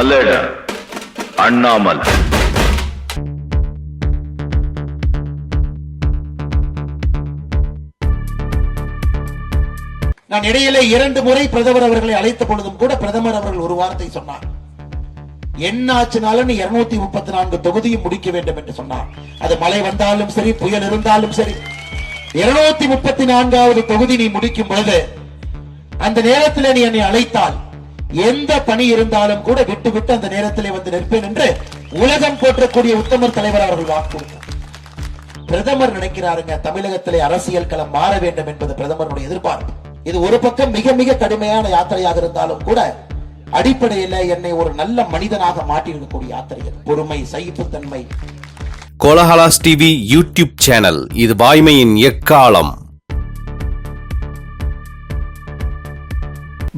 மலட அண்ணாமலை. நான் இடையிலே இரண்டு முறை பிரதமர் அவர்களை அழைத்த பொழுதும் கூட பிரதமர் அவர்கள் ஒரு வார்த்தை சொன்னார். என்ன ஆச்சுனாலும் இருநூத்தி முப்பத்தி நான்கு தொகுதியும் முடிக்க வேண்டும் என்று சொன்னார். அது மழை வந்தாலும் சரி புயல் இருந்தாலும் சரி. இருநூத்தி முப்பத்தி நான்காவது தொகுதி நீ முடிக்கும் பொழுது அந்த நேரத்தில் நீ என்னை அழைத்தால் எந்த பணி இருந்தாலும் கூட விட்டு விட்டு அந்த நேரத்திலே வந்து நிற்பேன் என்று உலகம் போற்றக்கூடிய உத்தமர் தலைவர் அவர்கள் வாக்கு கொடுத்தார். பிரதமர் நினைக்கிறாருங்க தமிழகத்திலே அரசியல் களம் மாற வேண்டும் என்பது பிரதமருடைய எதிர்பார்ப்பு. இது ஒரு பக்கம் மிக மிக கடுமையான யாத்திரையாக இருந்தாலும் கூட அடிப்படையில் என்னை ஒரு நல்ல மனிதனாக மாற்றியிருக்கக்கூடிய யாத்திரைகள். பொறுமை சகிப்புத்தன்மை. கோலஹலாஸ் டிவி யூடியூப் சேனல் இது வாய்மையின் எக்காலம்.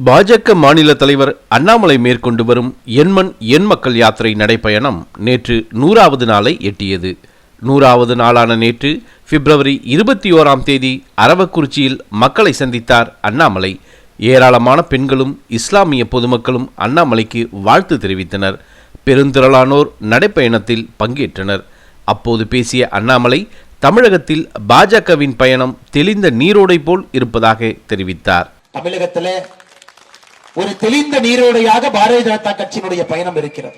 பாஜக மாநில தலைவர் அண்ணாமலை மேற்கொண்டு வரும் எண்மண் எண் மக்கள் யாத்திரை நடைப்பயணம் நேற்று நூறாவது நாளை எட்டியது. நூறாவது நாளான நேற்று பிப்ரவரி இருபத்தி ஓராம் தேதி அரவக்குறிச்சியில் மக்களை சந்தித்தார் அண்ணாமலை. ஏராளமான பெண்களும் இஸ்லாமிய பொதுமக்களும் அண்ணாமலைக்கு வாழ்த்து தெரிவித்தனர். பெருந்திரளானோர் நடைப்பயணத்தில் பங்கேற்றனர். அப்போது பேசிய அண்ணாமலை தமிழகத்தில் பாஜகவின் பயணம் தெளிந்த நீரோடை போல் இருப்பதாக தெரிவித்தார். தமிழகத்தில் ஒரு தெளிந்த நீரோடையாக பாரதிய ஜனதா கட்சியினுடைய பயணம் இருக்கிறது.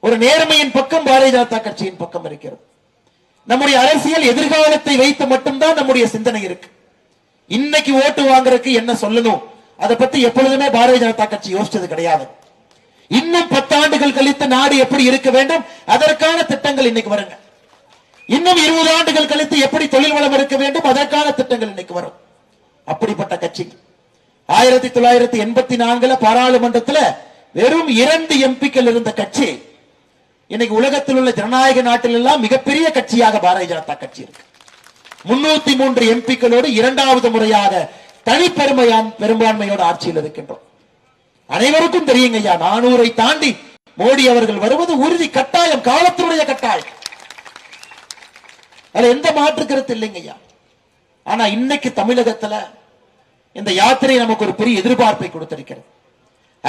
ஒரு நேர்மையின் பக்கம் பாரதிய ஜனதா கட்சியின் பக்கம் இருக்கிறது. நம்முடைய அரசியல் எதிர்காலத்தை வைத்து மட்டும்தான் நம்முடைய சிந்தனை இருக்கு. இன்னைக்கு ஓட்டு வாங்குறதுக்கு என்ன சொல்லணும்? அதை பத்தி எப்பொழுதுமே பாரதிய ஜனதா கட்சி யோசிச்சது கிடையாது. இன்னும் பத்தாண்டுகள் கழித்து நாடு எப்படி இருக்க வேண்டும்? அதற்கான திட்டங்கள் இன்னைக்கு வருங்க. இன்னும் இருபது ஆண்டுகள் கழித்து எப்படி தொழில் வளம் இருக்க வேண்டும்? அதற்கான திட்டங்கள் இன்னைக்கு வரும். அப்படிப்பட்ட கட்சி. ஆயிரத்தி தொள்ளாயிரத்தி எண்பத்தி நான்குல பாராளுமன்றத்துல வெறும் இரண்டு எம்பிக்கள் இருந்த கட்சி இன்னைக்கு உலகத்தில் உள்ள ஜனநாயக நாட்டில் எல்லாம் மிகப்பெரிய கட்சியாக பாரதிய ஜனதா கட்சி இருக்கு. முன்னூத்தி மூன்று எம்பிக்களோடு இரண்டாவது முறையாக தனிப்பெருமையான் பெரும்பான்மையோடு ஆட்சியில் இருக்கின்றோம். அனைவருக்கும் தெரியுங்க ஐயா நானூரை தாண்டி மோடி அவர்கள் வருவது உறுதி கட்டாயம் காலத்தினுடைய கட்டாயம். அதுல எந்த மாற்று கருத்து இல்லைங்க ஐயா. ஆனா இன்னைக்கு தமிழகத்துல இந்த யாத்திரை நமக்கு ஒரு பெரிய எதிர்பார்ப்பை கொடுத்திருக்கிறது.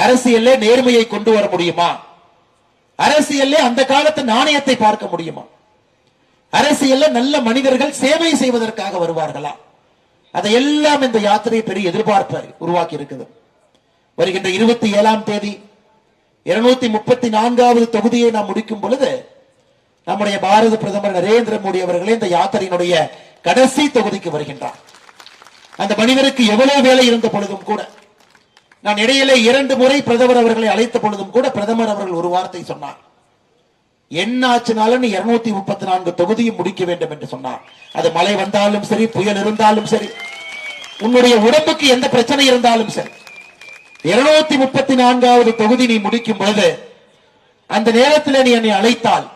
அரசியல்ல நேர்மையை கொண்டு வர முடியுமா? அரசியல்ல அந்த காலத்து நாணயத்தை பார்க்க முடியுமா? அரசியல்ல நல்ல மனிதர்கள் சேவை செய்வதற்காக வருவார்களா? அதையெல்லாம் இந்த யாத்திரை பெரிய எதிர்பார்ப்பை உருவாக்கி இருக்குது. வருகின்ற இருபத்தி ஏழாம் தேதி இருநூத்தி முப்பத்தி நான்காவது தொகுதியை நாம் முடிக்கும் பொழுது நம்முடைய பாரத பிரதமர் நரேந்திர மோடி அவர்களே இந்த யாத்திரையினுடைய கடைசி தொகுதிக்கு வருகின்றார். அந்த மனிதருக்கு எவ்வளவு வேலை இருந்த பொழுதும் கூட நான் இடையிலே இரண்டு முறை பிரதமர் அவர்களை அழைத்த பொழுதும் கூட பிரதமர் அவர்கள் ஒரு வார்த்தை சொன்னார். என்ன ஆச்சுனாலும் நீ இருநூத்தி முப்பத்தி நான்கு தொகுதியும் முடிக்க வேண்டும் என்று சொன்னார். அது மழை வந்தாலும் சரி புயல் இருந்தாலும் சரி உன்னுடைய உடம்புக்கு எந்த பிரச்சனை இருந்தாலும் சரி இருநூத்தி முப்பத்தி நான்காவது தொகுதி நீ முடிக்கும் பொழுது அந்த நேரத்தில் நீ என்னை அழைத்தால்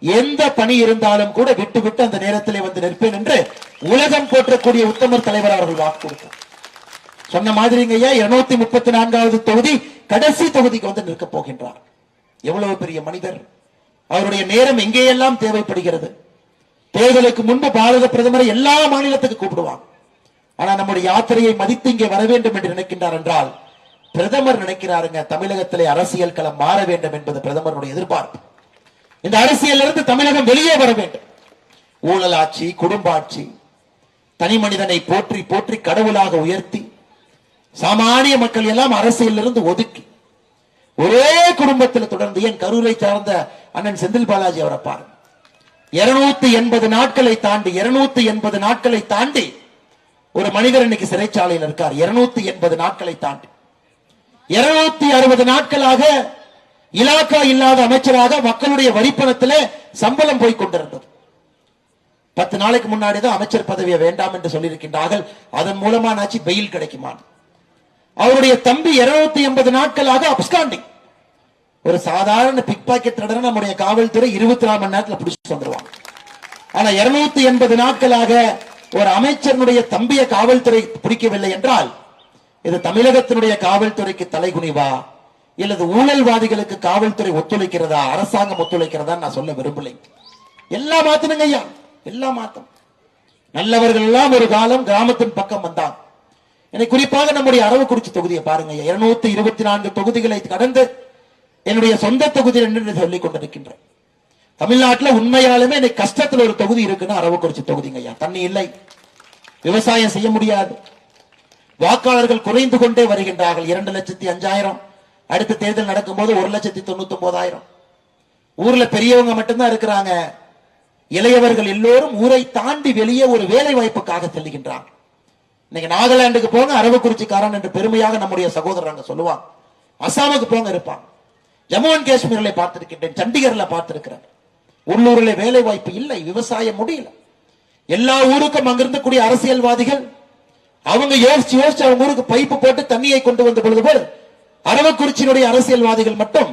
எந்த பணி இருந்தாலும் கூட விட்டு விட்டு அந்த நேரத்திலே வந்து நிற்பேன் என்று உலகம் போற்றக்கூடிய உத்தமர் தலைவர் அவர்கள் வாக்கு கொடுத்தார். சொன்ன மாதிரிங்க ஐயா இருநூத்தி முப்பத்தி நான்காவது தொகுதி கடைசி தொகுதிக்கு வந்து நிற்க போகின்றார். எவ்வளவு பெரிய மனிதர். அவருடைய நேரம் எங்கேயெல்லாம் தேவைப்படுகிறது? தேர்தலுக்கு முன்பு பாரத பிரதமரை எல்லா மாநிலத்துக்கு கூப்பிடுவாங்க. ஆனா நம்முடைய யாத்திரையை மதித்து இங்கே வர வேண்டும் என்று நினைக்கின்றார் என்றால் பிரதமர் நினைக்கிறாருங்க தமிழகத்திலே அரசியல் களம் மாற வேண்டும் என்பது பிரதமருடைய எதிர்பார்ப்பு. இந்த அரசியல் இருந்து தமிழகம் வெளியே வர வேண்டும். ஊழல் ஆட்சி குடும்ப ஆட்சி தனி மனிதனை போற்றி போற்றி கடவுளாக உயர்த்தி சாமானிய மக்கள் எல்லாம் அரசியலில் இருந்து ஒதுக்கி ஒரே குடும்பத்தில் தொடர்ந்து என் கரூரை சார்ந்த அண்ணன் செந்தில் பாலாஜி அவரை பாருங்க. இருநூத்தி எண்பது நாட்களை தாண்டி இருநூத்தி எண்பது நாட்களை தாண்டி ஒரு மனிதர் இன்னைக்கு சிறைச்சாலையில் இருக்கார். இருநூத்தி எண்பது நாட்களை தாண்டி. இருநூத்தி அறுபது நாட்களாக இலாக்கா இல்லாத அமைச்சராக மக்களுடைய வரிப்பணத்திலே சம்பளம் போய் கொண்டிருந்தது. பத்து நாளைக்கு முன்னாடி தான் அமைச்சர் பதவியை வேண்டாம் என்று சொல்லியிருக்கின்றார்கள். அதன் மூலமா நாச்சு பெயில் கிடைக்குமான் அவருடைய தம்பி இருநூத்தி எண்பது நாட்களாக அப்ஸ்காண்டிங் ஒரு சாதாரண பிக் பாக்கெட் நம்முடைய காவல்துறை இருபத்தி நாலு மணி நேரத்தில் பிடிச்சு வந்துருவாங்க. ஆனா இருநூத்தி எண்பது நாட்களாக ஒரு அமைச்சருடைய தம்பிய காவல்துறை பிடிக்கவில்லை என்றால் இது தமிழகத்தினுடைய காவல்துறைக்கு தலைகுனிவா? இல்லது ஊழல்வாதிகளுக்கு காவல்துறை ஒத்துழைக்கிறதா அரசாங்கம் ஒத்துழைக்கிறதா நான் சொல்ல விரும்பலை. எல்லாம் மாத்தணுங்க ஐயா. எல்லாம் மாத்தம் நல்லவர்கள் எல்லாம் ஒரு காலம் கிராமத்தின் பக்கம் வந்தாங்க என்னை குறிப்பாக நம்முடைய அரவக்குறிச்சி தொகுதியை பாருங்க இருநூத்தி இருபத்தி நான்கு தொகுதிகளை கடந்து என்னுடைய சொந்த தொகுதியில் என்று சொல்லிக் கொண்டிருக்கின்றேன். தமிழ்நாட்டுல உண்மையாலுமே எனக்கு கஷ்டத்துல ஒரு தொகுதி இருக்குன்னா அரவக்குறிச்சி தொகுதிங்க ஐயா. தண்ணி இல்லை. விவசாயம் செய்ய முடியாது. வாக்காளர்கள் குறைந்து கொண்டே வருகின்றார்கள். இரண்டு லட்சத்தி அஞ்சாயிரம். அடுத்த தேர்தல் நடக்கும்போது ஒரு லட்சத்தி தொண்ணூத்தி ஒன்பதாயிரம் ஊர்ல பெரியவங்க மட்டும்தான் இருக்கிறாங்க. இளையவர்கள் எல்லோரும் ஊரை தாண்டி வெளியே ஒரு வேலை வாய்ப்புக்காக செல்லுகின்றாங்க இன்னைக்கு நாகாலாந்துக்கு போங்க அரவக்குறிச்சிக்காரன் என்று பெருமையாக நம்முடைய சகோதரர் அங்க சொல்லுவாங்க அசாமுக்கு போங்க இருப்பாங்க ஜம்மு அண்ட் காஷ்மீர்ல பார்த்திருக்கின்றேன் சண்டிகர்ல பார்த்திருக்கிறேன். உள்ளூர்ல வேலை வாய்ப்பு இல்லை விவசாயம் முடியல. எல்லா ஊருக்கும் அங்கிருந்து கூடிய அரசியல்வாதிகள் அவங்க யோசிச்சு யோசிச்சு அவங்க ஊருக்கு பைப்பு போட்டு தண்ணியை கொண்டு வந்த பொழுது அரவக்குறிச்சியினுடைய அரசியல்வாதிகள் மட்டும்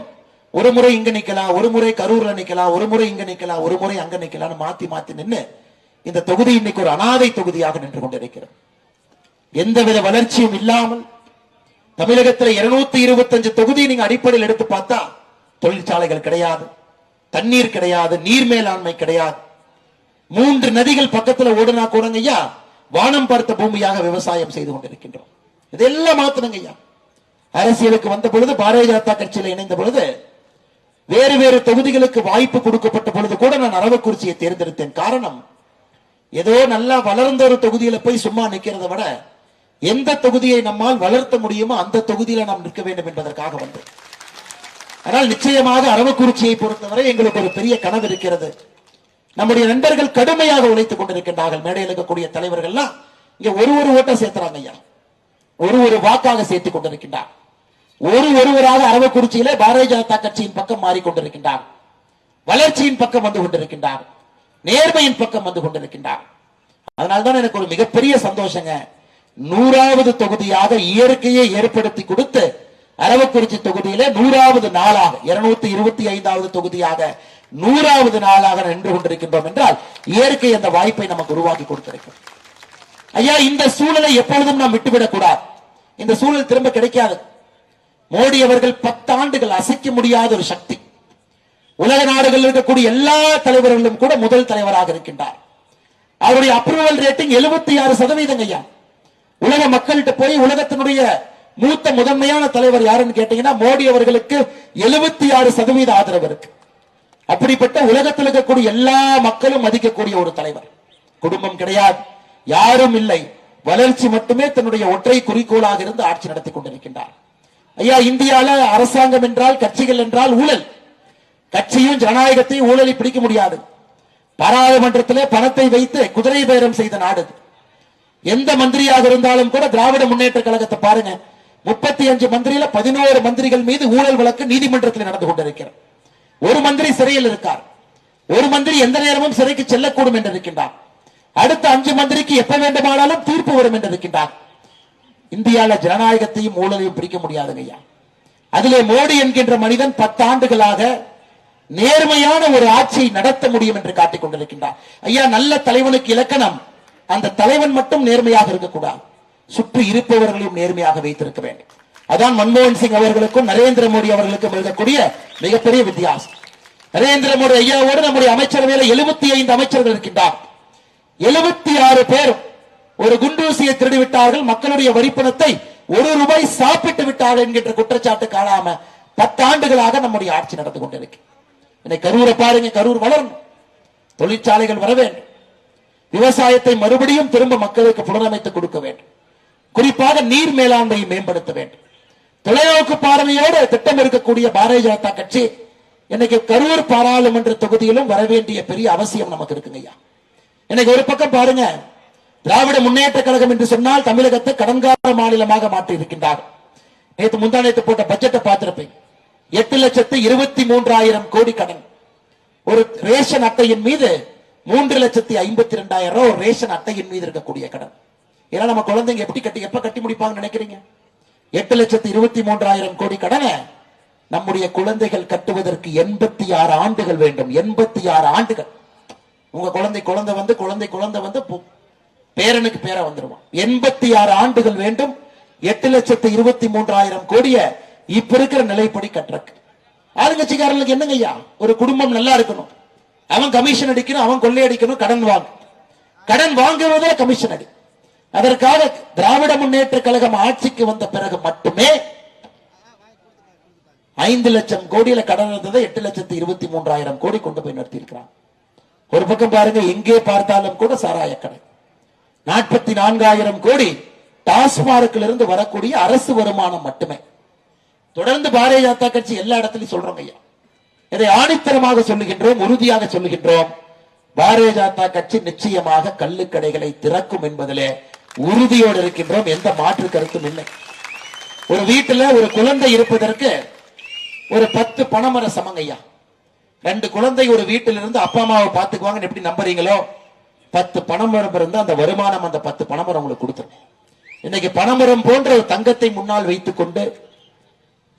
ஒரு முறை இங்க நிக்கலாம் ஒரு முறை கரூர்ல நிக்கலாம் ஒரு முறை இங்க நிக்கலாம் ஒரு முறை அங்க நிக்கலாம்னு மாத்தி மாத்தி நின்னு இந்த தொகுதி இன்னைக்கு ஒரு அனாதை தொகுதியாக நின்று கொண்டிருக்கிறது. எந்தவித வளர்ச்சியும் இல்லாமல் தமிழகத்தில் இருநூத்தி இருபத்தஞ்சு தொகுதி நீங்க அடிப்படையில் எடுத்து பார்த்தா தொழிற்சாலைகள் கிடையாது தண்ணீர் கிடையாது நீர் மேலாண்மை கிடையாது. மூன்று நதிகள் பக்கத்துல ஓடுனா கூடங்க ஐயா வானம் பார்த்த பூமியாக விவசாயம் செய்து கொண்டிருக்கின்றோம். இதெல்லாம் மாத்தணுங்க ஐயா அரசியலுக்கு வந்த பொழுது பாரதிய ஜனதா கட்சியில இணைந்த பொழுது வேறு வேறு தொகுதிகளுக்கு வாய்ப்பு கொடுக்கப்பட்ட பொழுது கூட நான் அரவக்குறிச்சியை தேர்ந்தெடுத்தேன். காரணம் ஏதோ நல்லா வளர்ந்த ஒரு தொகுதியில போய் சும்மா நிக்கிறத விட எந்த தொகுதியை நம்மால் வளர்த்த முடியுமோ அந்த தொகுதியில நாம் நிற்க வேண்டும் என்பதற்காக வந்து ஆனால் நிச்சயமாக அரவக்குறிச்சியை பொறுத்தவரை எங்களுக்கு ஒரு பெரிய கனவு இருக்கிறது. நம்முடைய நண்பர்கள் கடுமையாக உழைத்துக் கொண்டிருக்கின்றார்கள். மேடையில் இருக்கக்கூடிய தலைவர்கள்லாம் இங்க ஒரு ஒரு ஓட்டம் சேர்த்துறாங்க ஐயா. ஒரு ஒரு வாக்காக சேர்த்துக் கொண்டிருக்கின்றார். ஒரு ஒருவராக அரவக்குறிச்சியிலே பாரதிய ஜனதா கட்சியின் பக்கம் மாறிக்கொண்டிருக்கின்றார். வளர்ச்சியின் பக்கம் வந்து கொண்டிருக்கின்றார். நேர்மையின் பக்கம் வந்து கொண்டிருக்கின்றார். அதனால்தான் எனக்கு ஒரு மிகப்பெரிய சந்தோஷங்க. நூறாவது தொகுதியாக இயற்கையை ஏற்படுத்தி கொடுத்து அரவக்குறிச்சி தொகுதியிலே நூறாவது நாளாக இருநூத்தி இருபத்தி ஐந்தாவது தொகுதியாக நூறாவது நாளாக நின்று கொண்டிருக்கின்றோம் என்றால் இயற்கை அந்த வாய்ப்பை நமக்கு உருவாக்கி கொடுத்திருக்கும். ஐயா இந்த சூழலை எப்பொழுதும் நாம் விட்டுவிடக் கூடாது இந்த சூழல் திரும்ப கிடைக்காது. மோடி அவர்கள் பத்தாண்டுகள் அசைக்க முடியாத ஒரு சக்தி. உலக நாடுகளில் இருக்கக்கூடிய எல்லா தலைவர்களும் கூட முதல் தலைவராக இருக்கின்றார். அவருடைய அப்ரூவல் ரேட்டிங் 76% ஆறு சதவீதம் ஐயா. உலக மக்கள்கிட்ட போய் உலகத்தினுடைய மூத்த முதன்மையான தலைவர் யாருன்னு கேட்டீங்கன்னா மோடி அவர்களுக்கு 76% ஆறு சதவீத ஆதரவு இருக்கு. அப்படிப்பட்ட உலகத்தில் இருக்கக்கூடிய எல்லா மக்களும் மதிக்கக்கூடிய ஒரு தலைவர். குடும்பம் கிடையாது யாரும் இல்லை. வளர்ச்சி மட்டுமே தன்னுடைய ஒற்றை குறிக்கோளாக இருந்து ஆட்சி நடத்தி கொண்டிருக்கின்றார். ஐயா இந்தியால அரசாங்கம் என்றால் கட்சிகள் என்றால் ஊழல். கட்சியும் ஜனநாயகத்தையும் ஊழலை பிடிக்க முடியாது. பாராளுமன்றத்திலே பணத்தை வைத்து குதிரை பேரம் செய்த நாடு எந்த மந்திரியாக இருந்தாலும் கூட திராவிட முன்னேற்ற கழகத்தை பாருங்க. முப்பத்தி அஞ்சு மந்திரியில பதினோரு மந்திரிகள் மீது ஊழல் வழக்கு நீதிமன்றத்தில் நடந்து கொண்டிருக்கிறது. ஒரு மந்திரி சிறையில் இருக்கார். ஒரு மந்திரி எந்த நேரமும் சிறைக்கு செல்லக்கூடும் என்று இருக்கின்றார் அடுத்த அஞ்சு மந்திரிக்கு எப்ப வேண்டுமானாலும் தீர்ப்பு வரும் என்று இருக்கின்றார் இந்தியாவில் ஜனநாயகத்தையும் ஊழலையும் பிடிக்க முடியாதுங்க ஐயா. அதிலே மோடி என்கின்ற மனிதன் பத்தாண்டுகளாக நேர்மையான ஒரு ஆட்சியை நடத்த முடியும் என்று காட்டிக் கொண்டிருக்கின்றார். ஐயா நல்ல தலைவனுக்கு இலக்கணம். அந்த தலைவன் மட்டும் நேர்மையாக இருக்கக்கூடாது. சுற்றி இருப்பவர்களையும் நேர்மையாக வைத்திருக்க வேண்டும். அதான் மன்மோகன் சிங் அவர்களுக்கும் நரேந்திர மோடி அவர்களுக்கும் இருக்கக்கூடிய மிகப்பெரிய வித்தியாசம். நரேந்திர மோடி ஐயாவோடு நம்முடைய அமைச்சரவையில் எழுபத்தி ஐந்து அமைச்சர்கள் இருக்கின்றார் எழுபத்தி ஆறு பேரும் ஒரு குண்டூசியை திருடி விட்டார்கள் மக்களுடைய வரிப்பணத்தை ஒரு ரூபாய் சாப்பிட்டு விட்டார்கள் என்கின்ற குற்றச்சாட்டு காணாம பத்தாண்டுகளாக நம்முடைய ஆட்சி நடந்து கொண்டிருக்கு. இன்னைக்கு கரூரை பாருங்க கரூர் வளரணும். தொழிற்சாலைகள் வர வேண்டும். விவசாயத்தை மறுபடியும் திரும்ப மக்களுக்கு புனரமைத்து கொடுக்க வேண்டும். குறிப்பாக நீர் மேலாண்மையை மேம்படுத்த வேண்டும். தொலைநோக்கு பார்வையோடு திட்டம் இருக்கக்கூடிய பாரதிய ஜனதா கட்சி இன்னைக்கு கரூர் பாராளுமன்ற தொகுதியிலும் வர வேண்டிய பெரிய அவசியம் நமக்கு இருக்குங்க ஐயா இன்னைக்கு ஒரு பக்கம் பாருங்க திராவிட முன்னேற்ற கழகம் என்று சொன்னால் தமிழகத்தை கடன்கார மாநிலமாக மாற்றி இருக்கின்றார் நேற்று முந்தா நேற்று போட்ட பட்ஜெட்டை பார்த்திருப்பேன் எட்டு லட்சத்து இருபத்தி மூன்றாயிரம் கோடி கடன். ஒரு ரேஷன் அட்டையின் மீது மூன்று லட்சத்தி ஐம்பத்தி ரெண்டாயிரம் ரூபாய் ஒரு ரேஷன் அட்டையின் மீது இருக்கக்கூடிய கடன். ஏன்னா நம்ம குழந்தைங்க எப்படி கட்டி எப்ப கட்டி முடிப்பாங்கன்னு நினைக்கிறீங்க? எட்டு லட்சத்தி இருபத்தி மூன்றாயிரம் கோடி கடனை நம்முடைய குழந்தைகள் கட்டுவதற்கு எண்பத்தி ஆறு ஆண்டுகள் வேண்டும். எண்பத்தி ஆறு ஆண்டுகள். உங்க குழந்தை குழந்தை வந்து குழந்தை குழந்தை வந்து பேரனுக்கு பேரா வந்துருவான் எண்பத்தி ஆறு ஆண்டுகள் வேண்டும். எட்டு லட்சத்து இருபத்தி மூன்றாயிரம் கோடிய இப்ப இருக்கிற நிலைப்படி கட்டுறக்கு. ஆளுங்கட்சிக்காரர்களுக்கு என்னங்க ஐயா? ஒரு குடும்பம் நல்லா இருக்கணும். அவன் கமிஷன் அடிக்கணும் அவன் கொள்ளையடிக்கணும் கடன் வாங்க. கடன் வாங்குவதில் கமிஷன் அடி. அதற்காக திராவிட முன்னேற்ற கழகம் ஆட்சிக்கு வந்த பிறகு மட்டுமே ஐந்து லட்சம் கோடியில கடன் இருந்ததை எட்டு லட்சத்து இருபத்தி மூன்றாயிரம் கோடி கொண்டு போய் நிறுத்தி இருக்கிறான் ஒரு பக்கம் பாருங்க எங்கே பார்த்தாலும் கூட சாராய கடை. நாற்பத்தி நான்காயிரம் கோடி டாஸ்மார்க்கில் இருந்து வரக்கூடிய அரசு வருமானம் மட்டுமே. தொடர்ந்து பாரதிய ஜனதா கட்சி எல்லா இடத்துலயும் சொல்றோம் ஐயா. இதை ஆணித்தரமாக சொல்லுகின்றோம் உறுதியாக சொல்லுகின்றோம். பாரதிய ஜனதா கட்சி நிச்சயமாக கள்ளுக்கடைகளை திறக்கும் என்பதிலே உறுதியோடு இருக்கின்றோம். எந்த மாற்று கருத்தும் இல்லை. ஒரு வீட்டுல ஒரு குழந்தை இருப்பதற்கு ஒரு பத்து பணமர சமங்கய்யா ரெண்டு குழந்தை ஒரு வீட்டில இருந்து அப்பா அம்மாவை பார்த்துக்குவாங்கன்னு எப்படி நம்புறீங்களோ பத்து பணமரம் இருந்து அந்த வருமானம் அந்த பத்து பணமரம் உங்களுக்கு கொடுத்துருங்க இன்னைக்கு பணமரம் போன்ற ஒரு தங்கத்தை முன்னால் வைத்துக் கொண்டு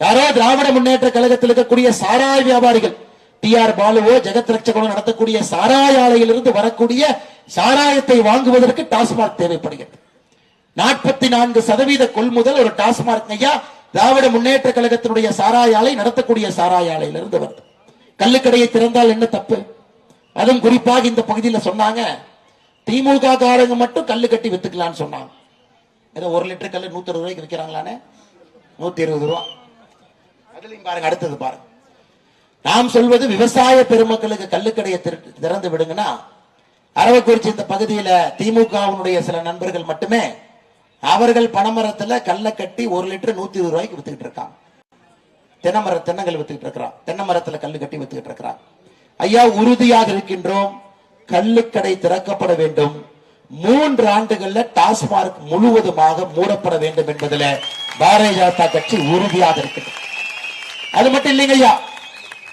யாரோ திராவிட முன்னேற்ற கழகத்தில் இருக்கக்கூடிய சாராய வியாபாரிகள் டி ஆர் பாலுவோ ஜெகத் ரட்சகனோ நடத்தக்கூடிய சாராய ஆலையிலிருந்து வரக்கூடிய சாராயத்தை வாங்குவதற்கு டாஸ்மாக் தேவைப்படுகிறது. நாற்பத்தி நான்கு சதவீத கொள்முதல் ஒரு டாஸ்மாக் ஐயா திராவிட முன்னேற்ற கழகத்தினுடைய சாராய ஆலை நடத்தக்கூடிய சாராய ஆலையிலிருந்து வருது. கள்ளுக்கடையை திறந்தால் என்ன தப்பு? அதுவும் குறிப்பாக இந்த பகுதியில் சொன்னாங்க திமுக காரங்க மட்டும் கல்லு கட்டி வித்துக்கலாம்னு சொன்னாங்க. ஏதோ ஒரு லிட்டர் கல்லு நூத்தி இருபது ரூபாய்க்கு விற்கிறாங்களானே நூத்தி இருபது ரூபா. அதுலயும் பாருங்க அடுத்தது பாருங்க. நாம் சொல்வது விவசாய பெருமக்களுக்கு கல்லுக்கடையை திறந்து விடுங்கன்னா அரவக்குறிச்சி இந்த பகுதியில திமுகவினுடைய சில நண்பர்கள் மட்டுமே அவர்கள் பனைமரத்துல கல்லை கட்டி ஒரு லிட்டர் நூத்தி இருபது ரூபாய்க்கு வித்துக்கிட்டு இருக்காங்க. தென்னமர தென்னங்கள் வித்துக்கிட்டு இருக்கிறான். தென்னை மரத்துல கல்லு கட்டி வித்துக்கிட்டு இருக்கிறான். ஐயா உறுதியாக இருக்கின்றோம். கள்ளுக்கடை திறக்கப்பட வேண்டும். மூன்று ஆண்டுகள்ல டாஸ்மார்க் முழுவதுமாக மூடப்பட வேண்டும் என்பதில் பாரதிய ஜனதா கட்சி உறுதியாக இருக்குது. அது மட்டும் இல்லைங்க ஐயா.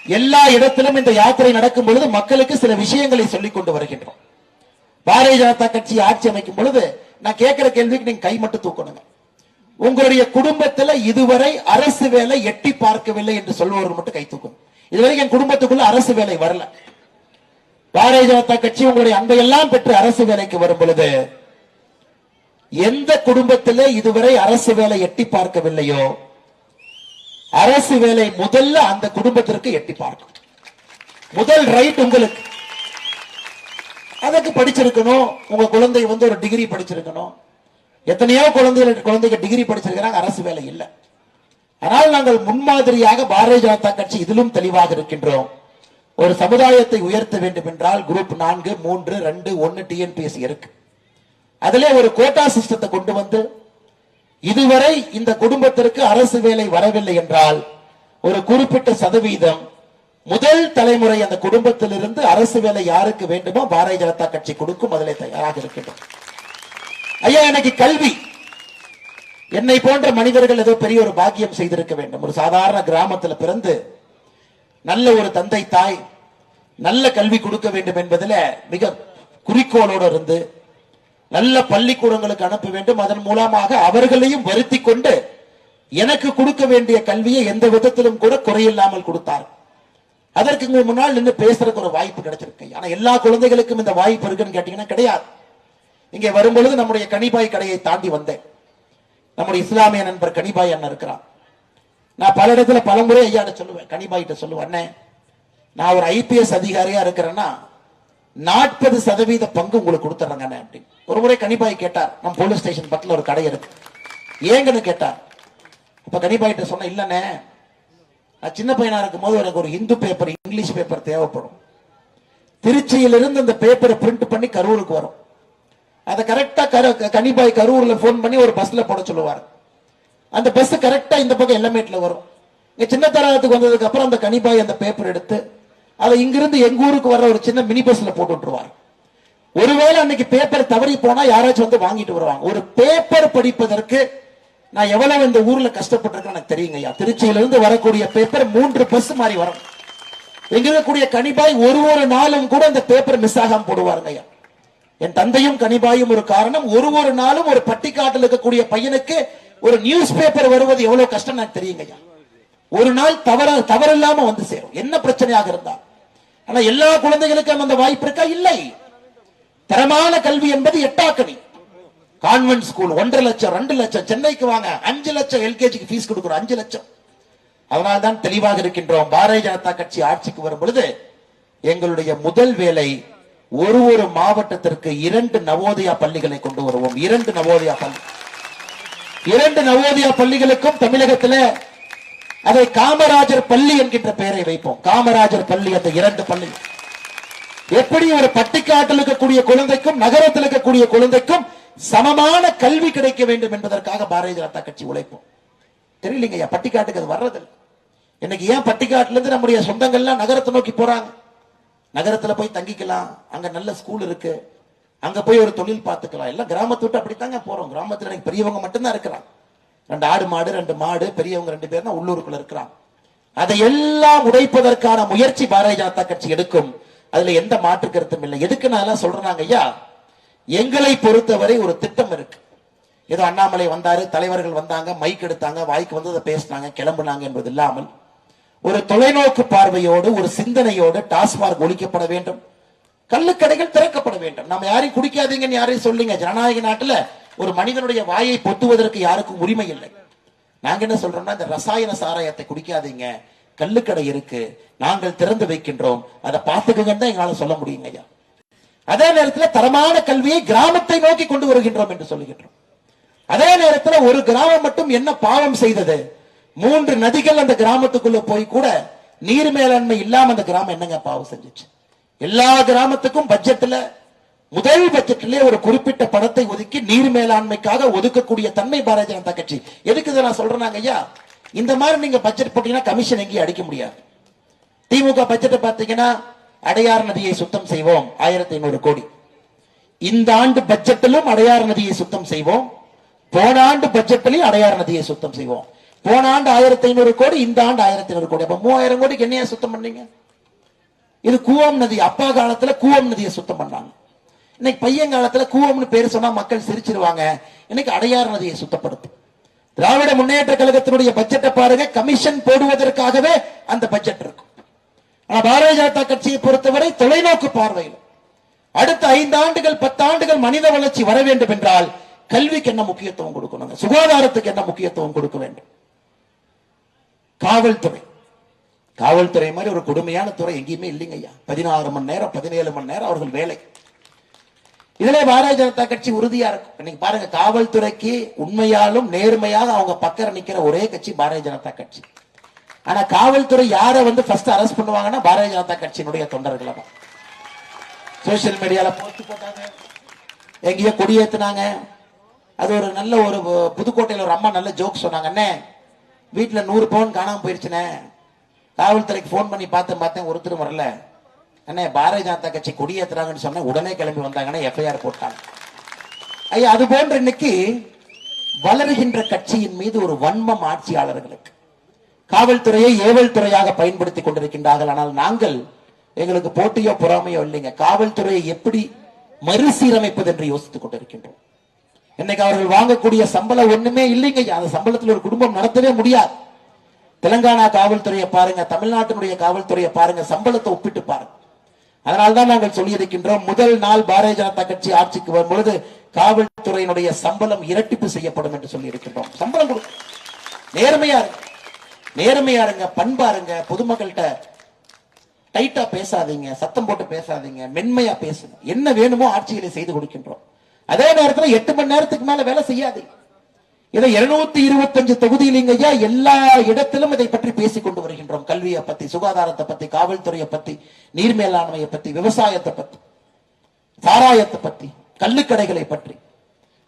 எல்லா இடத்திலும் இந்த யாத்திரை நடக்கும் பொழுது மக்களுக்கு சில விஷயங்களை சொல்லிக் கொண்டு வருகின்றோம். பாரதிய ஜனதா கட்சி ஆட்சி அமைக்கும் பொழுது நான் கேட்கிற கேள்விக்கு நீங்க கை மட்டும் தூக்கணுங்க. உங்களுடைய குடும்பத்துல இதுவரை அரசு வேலை எட்டி பார்க்கவில்லை என்று சொல்பவர் மட்டும் கை தூக்கணும். இதுவரை என் குடும்பத்துக்குள்ள அரசு வேலை வரல. பாரதிய ஜனதா கட்சி உங்களுடைய அன்பையெல்லாம் பெற்று அரசு வேலைக்கு வரும் பொழுது எந்த குடும்பத்திலே இதுவரை அரசு வேலை எட்டி பார்க்கவில்லையோ அரசு வேலை முதல்ல அந்த குடும்பத்திற்கு எட்டி பார்க்கும். முதல் ரைட் உங்களுக்கு. அதுக்கு படிச்சிருக்கணும். உங்க குழந்தை வந்து ஒரு டிகிரி படிச்சிருக்கணும். எத்தனையோ குழந்தைகள் குழந்தைங்க டிகிரி படிச்சிருக்கிறாங்க அரசு வேலை இல்லை. ஆனால் நாங்கள் முன்மாதிரியாக பாரதிய ஜனதா கட்சி இதிலும் தெளிவாக இருக்கின்றோம். ஒரு சமுதாயத்தை உயர்த்த வேண்டும் என்றால் குரூப் நான்கு மூன்று ரெண்டு ஒன்னு டிஎன்பிஎஸ்சி இருக்கு. அதிலே ஒரு கோட்டா சிஸ்டத்தை கொண்டு வந்து இதுவரை இந்த குடும்பத்திற்கு அரசு வேலை வரவில்லை என்றால் ஒரு குறிப்பிட்ட சதவீதம் முதல் தலைமுறை அந்த குடும்பத்திலிருந்து அரசு வேலை யாருக்கு வேண்டுமோ பாரதிய ஜனதா கட்சி கொடுக்கும் அதிலே தயாராக இருக்கின்றோம். ஐயா எனக்கு கல்வி. என்னை போன்ற மனிதர்கள் ஏதோ பெரிய ஒரு பாக்கியம் செய்திருக்க வேண்டும். ஒரு சாதாரண கிராமத்தில் பிறந்து நல்ல ஒரு தந்தை தாய் நல்ல கல்வி கொடுக்க வேண்டும் என்பதில் மிக குறிக்கோளோடு இருந்து நல்ல பள்ளிக்கூடங்களுக்கு அனுப்ப வேண்டும். அதன் மூலமாக அவர்களையும் வருத்தி கொண்டு எனக்கு கொடுக்க வேண்டிய கல்வியை எந்த விதத்திலும் கூட குறையில்லாமல் கொடுத்தார். அதற்கு உங்க முன்னால் நின்று பேசுறதுக்கு ஒரு வாய்ப்பு கிடைச்சிருக்கு. ஆனா எல்லா குழந்தைகளுக்கும் இந்த வாய்ப்பு இருக்குன்னு கேட்டீங்கன்னா கிடையாது. இங்கே வரும்பொழுது நம்முடைய கனிபாய் கடையை தாண்டி வந்தேன். நம்முடைய இஸ்லாமிய நண்பர் கனிபாய் அண்ணன் இருக்கிறான் நான் பல இடத்துல பலமுறை ஐயாட்ட சொல்லுவேன். கனிபாய்கிட்ட சொல்லுவேன். அண்ணே நான் ஒரு ஐபிஎஸ் அதிகாரியா இருக்கிறேன்னா நாற்பது சதவீத பங்கு உங்களுக்கு கொடுத்துறேங்க அண்ணே அப்படின்னு ஒரு முறை கனிபாய் கேட்டார். நம்ம போலீஸ் ஸ்டேஷன் பக்கத்தில் ஒரு கடை இருக்கு. ஏங்கன்னு கேட்டார். அப்ப கனிபாய்கிட்ட சொன்ன இல்லைண்ணே நான் சின்ன பையனா இருக்கும்போது எனக்கு ஒரு ஹிந்து பேப்பர் இங்கிலீஷ் பேப்பர் தேவைப்படும். திருச்சியிலிருந்து அந்த பேப்பரை பிரிண்ட் பண்ணி கரூருக்கு வரும். அதை கரெக்டாக கரு கனிபாய் கரூரில் ஃபோன் பண்ணி ஒரு பஸ்ஸில் போட சொல்லுவார். அந்த பஸ் கரெக்டா இந்த பக்கம் எல்லமேட்ல வரும். இங்க சின்ன தரகத்துக்கு வந்ததுக்கு அப்புறம் அந்த கனிபாய் அந்த பேப்பர் எடுத்து அதை இங்கிருந்து எங்க ஊருக்கு வர ஒரு சின்ன மினி பஸ்ல போட்டு விட்டுருவார். ஒருவேளை அன்னைக்கு பேப்பர் தவறி போனா யாராச்சும் வந்து வாங்கிட்டு வருவாங்க. ஒரு பேப்பர் படிப்பதற்கு நான் எவ்வளவு இந்த ஊர்ல கஷ்டப்பட்டிருக்கேன் எனக்கு தெரியுங்க ஐயா. திருச்சியில இருந்து வரக்கூடிய பேப்பர் மூன்று பஸ் மாதிரி வரும். எங்க இருக்கக்கூடிய கனிபாய் ஒரு ஒரு நாளும் கூட அந்த பேப்பர் மிஸ் ஆகாம போடுவாருங்க ஐயா. என் தந்தையும் கனிபாயும் ஒரு காரணம். ஒரு ஒரு நாளும் ஒரு பட்டிக்காட்டில் இருக்கக்கூடிய பையனுக்கு ஒரு நியூஸ் பேப்பர் வருவது எவ்வளவு கஷ்டம் எனக்கு தெரியுங்கய்யா ஒரு நாள் தவற தவறில்லாம வந்து சேரும். என்ன பிரச்சனையாக இருந்தா ஆனா எல்லா குழந்தைகளுக்கும் அந்த வாய்ப்பு இருக்கா? இல்லை. தரமான கல்வி என்பது எட்டாக்கணி. கான்வென்ட் ஸ்கூல் ஒன்றரை லட்சம் ரெண்டு லட்சம் சென்னைக்கு வாங்க அஞ்சு லட்சம் எல்கேஜிக்கு ஃபீஸ் கொடுக்குறோம் அஞ்சு லட்சம். அதனால்தான் தெளிவாக இருக்கின்றோம் பாரதிய ஜனதா கட்சி ஆட்சிக்கு வரும் பொழுது எங்களுடைய முதல் வேலை ஒரு ஒரு மாவட்டத்திற்கு இரண்டு நவோதயா பள்ளிகளை கொண்டு வருவோம். இரண்டு நவோதயா பள்ளி. இரண்டு நவோதயா பள்ளிகளுக்கும் தமிழகத்தில் அதை காமராஜர் பள்ளி என்கின்ற பெயரை வைப்போம். காமராஜர் பள்ளி அந்த இரண்டு பள்ளி. எப்படி ஒரு பட்டிக்காட்டில் இருக்கக்கூடிய குழந்தைக்கும் நகரத்தில் இருக்கக்கூடிய குழந்தைக்கும் சமமான கல்வி கிடைக்க வேண்டும் என்பதற்காக பாரதிய ஜனதா கட்சி உழைப்போம். தெரியலீங்கய்யா பட்டிக்காட்டுக்கு அது வர்றதில்லை. இன்னைக்கு ஏன் பட்டிக்காட்டுல இருந்து நம்முடைய சொந்தங்கள்லாம் நகரத்தை நோக்கி போறாங்க? நகரத்துல போய் தங்கிக்கலாம். அங்க நல்ல ஸ்கூல் இருக்கு. அங்க போய் ஒரு தொழில் பார்த்துக்கலாம். எல்லாம் கிராமத்தை விட்டு அப்படித்தாங்க போறோம். கிராமத்துல எனக்கு பெரியவங்க மட்டும்தான் இருக்கிறாங்க. ரெண்டு ஆடு மாடு ரெண்டு மாடு பெரியவங்க ரெண்டு பேர் தான் உள்ளூருக்குள்ள இருக்கிறாங்க. அதை எல்லாம் உடைப்பதற்கான முயற்சி பாரதிய ஜனதா கட்சி எடுக்கும். அதுல எந்த மாற்று கருத்தும் இல்லை. எதுக்கு நான் எல்லாம் சொல்றாங்க ஐயா? எங்களை பொறுத்தவரை ஒரு திட்டம் இருக்கு. ஏதோ அண்ணாமலை வந்தாரு தலைவர்கள் வந்தாங்க மைக் எடுத்தாங்க வாய்க்கு வந்ததை பேசினாங்க கிளம்புனாங்க என்பது இல்லாமல் ஒரு தொலைநோக்கு பார்வையோடு ஒரு சிந்தனையோடு டாஸ்மார்க் ஒழிக்கப்பட வேண்டும். கள்ளுக்கடைகள் திறக்கப்பட வேண்டும். நம்ம யாரையும் குடிக்காதீங்கன்னு யாரையும் சொல்லுங்க. ஜனநாயக நாட்டுல ஒரு மனிதனுடைய வாயை பொத்துவதற்கு யாருக்கும் உரிமை இல்லை. நாங்க என்ன சொல்றோம்னா இந்த ரசாயன சாராயத்தை குடிக்காதீங்க. கள்ளுக்கடை இருக்கு. நாங்கள் திறந்து வைக்கின்றோம். அதை பார்த்துக்கங்கன்னு தான் எங்களால சொல்ல முடியுங்க ஐயா. அதே நேரத்தில் தரமான கல்வியை கிராமத்தை நோக்கி கொண்டு வருகின்றோம் என்று சொல்லுகின்றோம். அதே நேரத்தில் ஒரு கிராமம் மட்டும் என்ன பாவம் செய்தது? மூன்று நதிகள் அந்த கிராமத்துக்குள்ள போய் கூட நீர் மேலாண்மை இல்லாம அந்த கிராமம் என்னங்க பாவம் செஞ்சுச்சு? எல்லா கிராமத்துக்கும் பட்ஜெட்ல முதல் பட்ஜெட்லயே ஒரு குறிப்பிட்ட பணத்தை ஒதுக்கி நீர் மேலாண்மைக்காக ஒதுக்கக்கூடிய தன்மை பாரதிய ஜனதா கட்சி. எதுக்கு இதை நான் சொல்றேனாங்க ஐயா? இந்த மாதிரி நீங்க பட்ஜெட் போட்டீங்கன்னா கமிஷன் எங்கேயும் அடிக்க முடியாது. திமுக பட்ஜெட்டை பார்த்தீங்கன்னா அடையார் நதியை சுத்தம் செய்வோம் ஆயிரத்தி ஐநூறு கோடி. இந்த ஆண்டு பட்ஜெட்டிலும் அடையார் நதியை சுத்தம் செய்வோம் போன ஆண்டு பட்ஜெட்டிலையும் அடையார் நதியை சுத்தம் செய்வோம். போன ஆண்டு ஆயிரத்தி ஐநூறு கோடி இந்த ஆண்டு ஆயிரத்தி ஐநூறு கோடி. அப்ப மூவாயிரம் கோடிக்கு என்னையா சுத்தம் பண்ணீங்க? இது கூவம் நதி அப்பா காலத்துல கூவம் நதியை சுத்தம் பண்ணாங்க. இன்னைக்கு பையன் காலத்துல கூவம்னு பேர் சொன்னா மக்கள் சிரிச்சிருவாங்க. இன்னைக்கு அடையார் நதியை சுத்தப்படுத்து. திராவிட முன்னேற்ற கழகத்தினுடைய பட்ஜெட்டை பாருங்க கமிஷன் போடுவதற்காகவே அந்த பட்ஜெட் இருக்கும். ஆனா பாரதிய ஜனதா கட்சியை பொறுத்தவரை தொலைநோக்கு பார்வையில் அடுத்த ஐந்து ஆண்டுகள் பத்து ஆண்டுகள் மனித வளர்ச்சி வர வேண்டும் என்றால் கல்விக்கு என்ன முக்கியத்துவம் கொடுக்கணும் சுகாதாரத்துக்கு என்ன முக்கியத்துவம் கொடுக்க வேண்டும்? காவல்துறை. காவல்துறை மாதிரி ஒரு கொடுமையான துறை எங்கேயுமே இல்லைங்க ஐயா. பதினாறு மணி நேரம் பதினேழு மணி நேரம் அவர்கள் வேலை. இதுல பாரதிய ஜனதா கட்சி உறுதியா இருக்கும். இன்னைக்கு பாருங்க காவல்துறைக்கு உண்மையாலும் நேர்மையாக அவங்க பக்கம் நிக்கிற ஒரே கட்சி பாரதிய ஜனதா கட்சி. ஆனா காவல்துறை யாரை வந்து ஃபர்ஸ்ட் அரெஸ்ட் பண்ணுவாங்கன்னா பாரதிய ஜனதா கட்சியினுடைய தொண்டர்களை தான். சோசியல் மீடியால போஸ்ட் போட்டாங்க. எங்கேயோ கொடியேத்துனாங்க. அது ஒரு நல்ல ஒரு புதுக்கோட்டையில ஒரு அம்மா நல்ல ஜோக் சொன்னாங்க அண்ணே வீட்டுல நூறு பவுன் காணாம போயிருச்சுனே காவல்துறைக்கு ஃபோன் பண்ணி பார்த்தேன் பார்த்தேன் ஒருத்தரும் வரல. அண்ணே பாரதிய ஜனதா கட்சி கொடியேத்துறாங்கன்னு சொன்னா உடனே கிளம்பி வந்தாங்கன்னா எஃப்ஐஆர் போட்டாங்க. ஐயா அது போன்ற இன்னைக்கு வளருகின்ற கட்சியின் மீது ஒரு வன்மம் ஆட்சியாளர்களுக்கு. காவல்துறையை ஏவல் துறையாக பயன்படுத்தி கொண்டிருக்கின்றார்கள். ஆனால் நாங்கள் எங்களுக்கு போட்டியோ பொறாமையோ இல்லைங்க. காவல்துறையை எப்படி மறுசீரமைப்பது என்று யோசித்துக் கொண்டிருக்கின்றோம். இன்னைக்கு அவர்கள் வாங்கக்கூடிய சம்பளம் ஒண்ணுமே இல்லைங்க அந்த சம்பளத்தில் ஒரு குடும்பம் நடத்தவே முடியாது. தெலங்கானா காவல்துறையை பாருங்க தமிழ்நாட்டினுடைய காவல்துறையை பாருங்க சம்பளத்தை ஒப்பிட்டு பாருங்க. அதனால்தான் நாங்கள் சொல்லியிருக்கின்றோம் முதல் நாள் பாரதிய ஜனதா கட்சி ஆட்சிக்கு வரும் பொழுது காவல்துறையினுடைய சம்பளம் இரட்டிப்பு செய்யப்படும் என்று சொல்லி இருக்கின்றோம். சம்பளம் கொடுக்க நேர்மையா இருங்க. நேர்மையா இருங்க பண்பா இருங்க பொதுமக்கள்கிட்ட டைட்டா பேசாதீங்க சத்தம் போட்டு பேசாதீங்க மென்மையா பேசுங்க. என்ன வேணுமோ ஆட்சிகளை செய்து கொடுக்கின்றோம். அதே நேரத்துல எட்டு மணி நேரத்துக்கு மேல வேலை செய்யாதீங்க. இதை இருநூத்தி இருபத்தஞ்சு தொகுதியிலிங்க ஐயா எல்லா இடத்திலும் இதை பற்றி பேசிக் கொண்டு வருகின்றோம்? கல்வியை பத்தி சுகாதாரத்தை பத்தி காவல்துறையை பத்தி நீர் மேலாண்மையை பத்தி விவசாயத்தை பத்தி சாராயத்தை பத்தி கள்ளுக்கடைகளை பற்றி.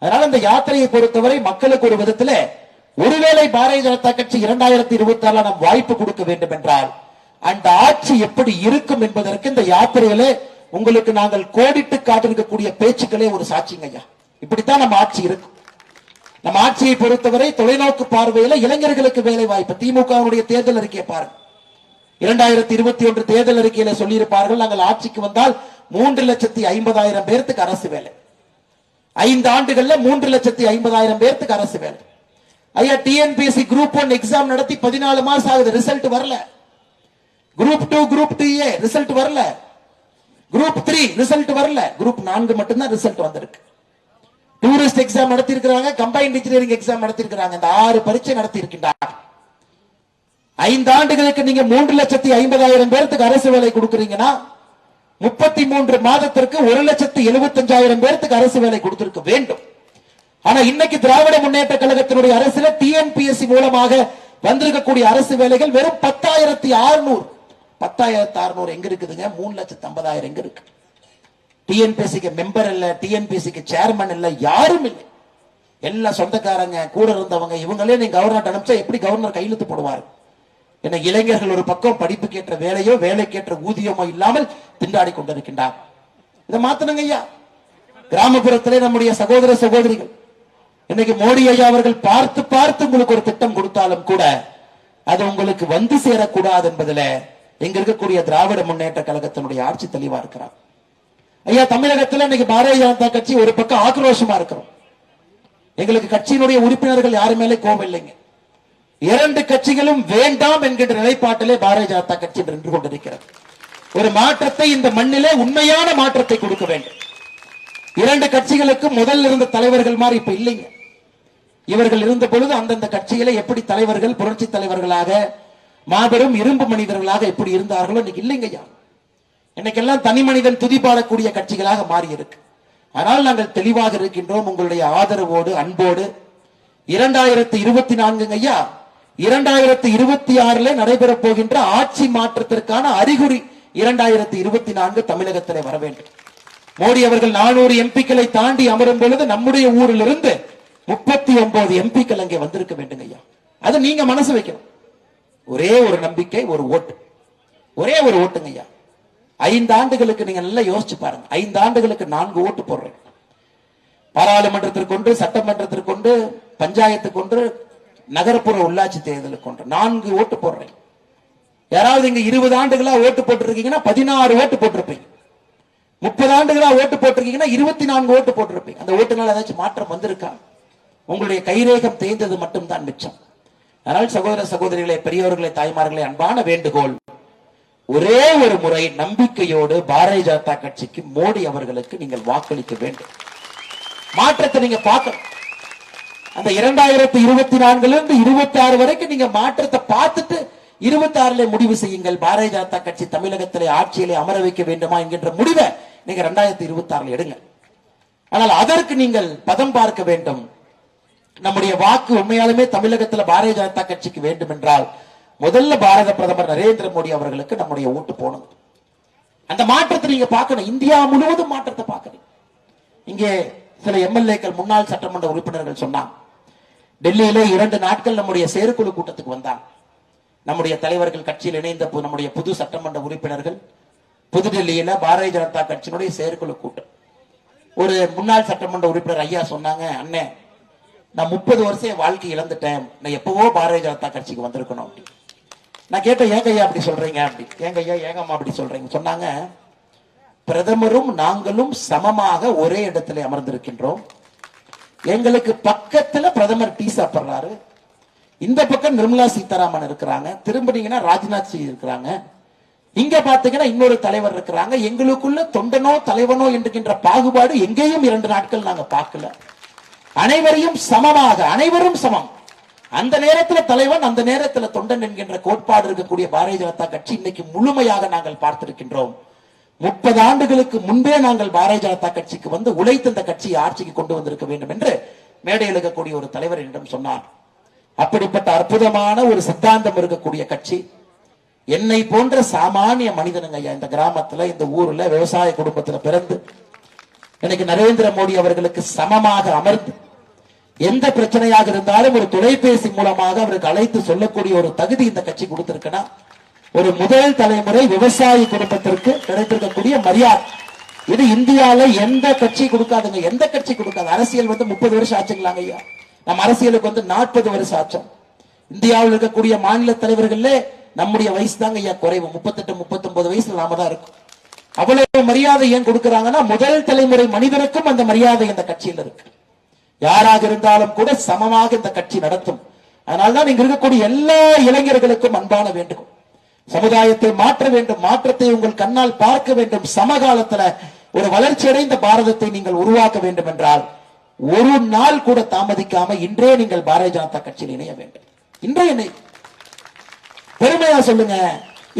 அதனால இந்த யாத்திரையை பொறுத்தவரை மக்களுக்கு ஒரு விதத்துல ஒருவேளை பாரதிய ஜனதா கட்சி இரண்டாயிரத்தி இருபத்தி ஆறுல நாம் வாய்ப்பு கொடுக்க வேண்டும் என்றால் அந்த ஆட்சி எப்படி இருக்கும் என்பதற்கு இந்த யாத்திரையிலே உங்களுக்கு நாங்கள் கோடிட்டு காட்டிருக்கக்கூடிய பேச்சுக்களே ஒரு சாட்சிங்க ஐயா. இப்படித்தான் நம்ம ஆட்சி இருக்கும். நம்ம ஆட்சியை பொறுத்தவரை தொலைநோக்கு பார்வையில இளைஞர்களுக்கு வேலை வாய்ப்பு. திமுகவுடைய தேர்தல் அறிக்கையை பாருங்க. இரண்டாயிரத்தி இருபத்தி ஒன்று தேர்தல் அறிக்கையில சொல்லியிருப்பார்கள் நாங்கள் ஆட்சிக்கு வந்தால் மூன்று லட்சத்தி ஐம்பதாயிரம் பேர்த்துக்கு அரசு வேலை. ஐந்து ஆண்டுகள்ல மூன்று லட்சத்தி ஐம்பதாயிரம் பேர்த்துக்கு அரசு வேலை. ஐயா டிஎன்பிஎஸ்சி குரூப் ஒன் எக்ஸாம் நடத்தி பதினாலு மாசம் ஆகுது ரிசல்ட் வரல. Group two group two A result வரல. குரூப் த்ரீ ரிசல்ட் வரல. குரூப் நான்கு மட்டும்தான் ரிசல்ட் வந்திருக்கு. டூரிஸ்ட் எக்ஸாம் நடத்திருக்கிறாங்க கம்பைன்ட் இன்ஜினியரிங் எக்ஸாம் நடத்திருக்கிறாங்க. இந்த ஆறு பரீட்சை நடத்தி இருக்கின்றார் ஐந்து ஆண்டுகளுக்கு நீங்க மூன்று லட்சத்தி ஐம்பதாயிரம் பேருக்கு அரசு வேலை கொடுக்குறீங்கன்னா முப்பத்தி மூன்று மாதத்திற்கு ஒரு லட்சத்தி எழுபத்தஞ்சாயிரம் பேருக்கு அரசு வேலை கொடுத்திருக்க வேண்டும். ஆனா இன்னைக்கு திராவிட முன்னேற்ற கழகத்தினுடைய அரசுல டிஎன்பிஎஸ்சி மூலமாக வந்திருக்கக்கூடிய அரசு வேலைகள் வெறும் பத்தாயிரத்தி அறுநூறு. பத்தாயிரத்தி அறுநூறு எங்க இருக்குதுங்க? மூணு லட்சத்தி ஐம்பதாயிரம் எங்க இருக்கு? டிஎன்பிஎஸ்சிக்கு மெம்பர் இல்ல டிஎன்பிஎஸ்சிக்கு சேர்மன் இல்ல யாரும் இல்லை. எல்லா சொந்தக்காரங்க கூட இருந்தவங்க இவங்களே நீங்க கவர்னர் அனுப்பிச்சா எப்படி கவர்னர் கையெழுத்து போடுவார்? என்ன இளைஞர்கள் ஒரு பக்கம் படிப்புக்கேற்ற வேலையோ வேலைக்கேற்ற ஊதியமோ இல்லாமல் திண்டாடி கொண்டிருக்கின்றார். இதை மாத்தணுங்க ஐயா. கிராமப்புறத்திலே நம்முடைய சகோதர சகோதரிகள் இன்னைக்கு மோடி ஐயா அவர்கள் பார்த்து பார்த்து உங்களுக்கு ஒரு திட்டம் கொடுத்தாலும் கூட அது உங்களுக்கு வந்து சேரக்கூடாது என்பதுல இங்க இருக்கக்கூடிய திராவிட முன்னேற்ற கழகத்தினுடைய ஆட்சி தெளிவா இருக்கிறார். ஐயா தமிழகத்துல இன்னைக்கு பாரதிய ஜனதா கட்சி ஒரு பக்கம் ஆக்ரோஷமா இருக்கிறோம். எங்களுக்கு கட்சியினுடைய உறுப்பினர்கள் யாரு மேலே கோபம் இல்லைங்க. இரண்டு கட்சிகளும் வேண்டாம் என்கின்ற நிலைப்பாட்டிலே பாரதிய ஜனதா கட்சி நின்று கொண்டிருக்கிறது. ஒரு மாற்றத்தை இந்த மண்ணிலே உண்மையான மாற்றத்தை கொடுக்க வேண்டும். இரண்டு கட்சிகளுக்கு முதல்ல இருந்த தலைவர்கள் மாதிரி இப்ப இல்லைங்க. இவர்கள் இருந்த பொழுது அந்தந்த கட்சியில எப்படி தலைவர்கள் புரட்சி தலைவர்களாக மாபெரும் இரும்பு மனிதர்களாக எப்படி இருந்தார்களோ இன்னைக்கு இல்லைங்க ஐயா. இன்னைக்கெல்லாம் தனி மனிதன் துதிப்பாடக்கூடிய கட்சிகளாக மாறி இருக்கு ஆனால் நாங்கள் தெளிவாக இருக்கின்றோம் உங்களுடைய ஆதரவோடு அன்போடு. இரண்டாயிரத்தி இருபத்தி நான்குங்க ஐயா இரண்டாயிரத்தி இருபத்தி ஆறுல நடைபெறப் போகின்ற ஆட்சி மாற்றத்திற்கான அறிகுறி இரண்டாயிரத்தி இருபத்தி நான்கு தமிழகத்திலே வர வேண்டும். மோடி அவர்கள் நானூறு எம்பிக்களை தாண்டி அமரும் பொழுது நம்முடைய ஊரிலிருந்து முப்பத்தி ஒன்பது எம்பிக்கள் அங்கே வந்திருக்க வேண்டும் ஐயா. அது நீங்க மனசு வைக்கணும். ஒரே ஒரு நம்பிக்கை ஒரு ஓட்டு. ஒரே ஒரு ஓட்டுங்க ஐயா. ஐந்து ஆண்டுகளுக்கு நீங்க நல்லா யோசிச்சு பாருங்க. ஐந்து ஆண்டுகளுக்கு நான்கு ஓட்டு போடுறேன். பாராளுமன்றத்திற்கு ஒன்று சட்டமன்றத்திற்கு ஒன்று பஞ்சாயத்துக்கு ஒன்று நகர்ப்புற உள்ளாட்சி தேர்தலுக்கு ஒன்று நான்கு ஓட்டு போடுறேன். யாராவது இங்க இருபது ஆண்டுகளா ஓட்டு போட்டிருக்கீங்கன்னா பதினாறு ஓட்டு போட்டிருப்பீங்க. முப்பது ஆண்டுகளா ஓட்டு போட்டிருக்கீங்கன்னா இருபத்தி நான்கு ஓட்டு போட்டிருப்பீங்க. அந்த ஓட்டுனால ஏதாச்சும் மாற்றம் வந்திருக்கா? உங்களுடைய கைரேகம் தேய்ந்தது மட்டும்தான் மிச்சம். அதனால் சகோதர சகோதரிகளை பெரியவர்களை தாய்மார்களே அன்பான வேண்டுகோள். ஒரே ஒரு முறை நம்பிக்கையோடு பாரதிய ஜனதா கட்சிக்கு மோடி அவர்களுக்கு நீங்கள் வாக்களிக்க வேண்டும். மாற்றத்தை நீங்க பார்க்கணும். அந்த இரண்டாயிரத்தி இருபத்தி நான்குல இருந்து இருபத்தி ஆறு வரைக்கும் நீங்க மாற்றத்தை பார்த்துட்டு இருபத்தி ஆறுல முடிவு செய்யுங்கள். பாரதிய ஜனதா கட்சி தமிழகத்திலே ஆட்சியிலே அமர வைக்க வேண்டுமா என்கின்ற முடிவை நீங்க ரெண்டாயிரத்தி இருபத்தி ஆறுல எடுங்க ஆனால் அதற்கு நீங்கள் பதம் பார்க்க வேண்டும். நம்முடைய வாக்கு உண்மையாலுமே தமிழகத்துல பாரதிய ஜனதா கட்சிக்கு வேண்டும் என்றால் முதல்ல பாரத பிரதமர் நரேந்திர மோடி அவர்களுக்கு நம்முடைய ஓட்டு போனது. அந்த மாற்றத்தை நீங்க பார்க்கணும். இந்தியா முழுவதும் மாற்றத்தை பார்க்கணும். இங்கே சில எம்எல்ஏக்கள் முன்னாள் சட்டமன்ற உறுப்பினர்கள் சொன்னாங்க. டெல்லியில இரண்டு நாட்கள் நம்முடைய செயற்குழு கூட்டத்துக்கு வந்தாங்க. நம்முடைய தலைவர்கள் கட்சியில் இணைந்த நம்முடைய புது சட்டமன்ற உறுப்பினர்கள் புதுடெல்லியில பாரதிய ஜனதா கட்சியினுடைய செயற்குழு கூட்டம். ஒரு முன்னாள் சட்டமன்ற உறுப்பினர் ஐயா சொன்னாங்க அண்ணே நான் முப்பது வருஷம் என் வாழ்க்கை இழந்துட்டேன். நான் எப்பவோ பாரதிய ஜனதா கட்சிக்கு வந்திருக்கணும் அப்படின்னு. நான் கேட்டேன் ஏங்க ஐயா அப்படி சொல்றீங்க? அப்படி ஏங்க ஐயா ஏங்கம்மா அப்படி சொல்றீங்க? சொன்னாங்க பிரதமரும் நாங்களும் சமமாக ஒரே இடத்துல அமர்ந்திருக்கின்றோம். எங்களுக்கு பக்கத்துல பிரதமர் டீ சாப்பிடுறாரு. இந்த பக்கம் நிர்மலா சீதாராமன் இருக்கிறாங்க. திரும்பினீங்கன்னா ராஜ்நாத் சிங் இருக்கிறாங்க. இங்க பாத்தீங்கன்னா இன்னொரு தலைவர் இருக்கிறாங்க. எங்களுக்குள்ள தொண்டனோ தலைவனோ என்கின்ற பாகுபாடு எங்கேயும் இரண்டு நாட்கள் நாங்க பார்க்கல. அனைவரையும் சமமாக அனைவரும் சமம். அந்த நேரத்துல தலைவன் அந்த நேரத்துல தொண்டன் என்கின்ற கோட்பாடு இருக்கக்கூடிய பாரதிய ஜனதா கட்சி இன்னைக்கு முழுமையாக நாங்கள் பார்த்திருக்கின்றோம். முப்பது ஆண்டுகளுக்கு முன்பே நாங்கள் பாரதிய ஜனதா கட்சிக்கு வந்து உழைத்து இந்த கட்சியை ஆட்சிக்கு கொண்டு வந்திருக்க வேண்டும் என்று மேடையில் இருக்கக்கூடிய ஒரு தலைவர் என்னிடம் சொன்னார். அப்படிப்பட்ட அற்புதமான ஒரு சித்தாந்தம் இருக்கக்கூடிய கட்சி. என்னை போன்ற சாமானிய மனிதனுங்க ஐயா இந்த கிராமத்துல இந்த ஊர்ல விவசாய குடும்பத்துல பிறந்து இன்னைக்கு நரேந்திர மோடி அவர்களுக்கு சமமாக அமர்ந்து எந்த பிரச்சனையாக இருந்தாலும் ஒரு தொலைபேசி மூலமாக அவருக்கு அழைத்து சொல்லக்கூடிய ஒரு தகுதி இந்த கட்சி கொடுத்திருக்குன்னா ஒரு முதல் தலைமுறை விவசாயி குடும்பத்திற்கு கிடைத்திருக்கக்கூடிய மரியாதை. இது இந்தியால எந்த கட்சி கொடுக்காதுங்க. எந்த கட்சி கொடுக்காது. அரசியல் வந்து முப்பது வருஷம் ஆச்சுங்களாங்க ஐயா? நம்ம அரசியலுக்கு வந்து நாற்பது வருஷம் ஆச்சோம். இந்தியாவில் இருக்கக்கூடிய மாநில தலைவர்கள்ல நம்முடைய வயசு தாங்க ஐயா குறைவு. முப்பத்தெட்டு முப்பத்தொன்பது வயசுல நாம தான் இருக்கும். அவ்வளவு மரியாதை ஏன் கொடுக்கறாங்கன்னா முதல் தலைமுறை மனிதனுக்கும் அந்த மரியாதை இந்த கட்சியில் இருக்கு. யாராக இருந்தாலும் கூட சமமாக இந்த கட்சி நடத்தும். அதனால்தான் இங்க இருக்கக்கூடிய எல்லா இளைஞர்களுக்கும் அன்பான வேண்டுகோள். சமுதாயத்தை மாற்ற வேண்டும் மாற்றத்தை உங்கள் கண்ணால் பார்க்க வேண்டும். சமகாலத்துல ஒரு வளர்ச்சியடைந்த பாரதத்தை நீங்கள் உருவாக்க வேண்டும் என்றால் ஒரு நாள் கூட தாமதிக்காம இன்றே நீங்கள் பாரதிய ஜனதா கட்சியில் இணைய வேண்டும். இன்றே இணை பெருமையா சொல்லுங்க.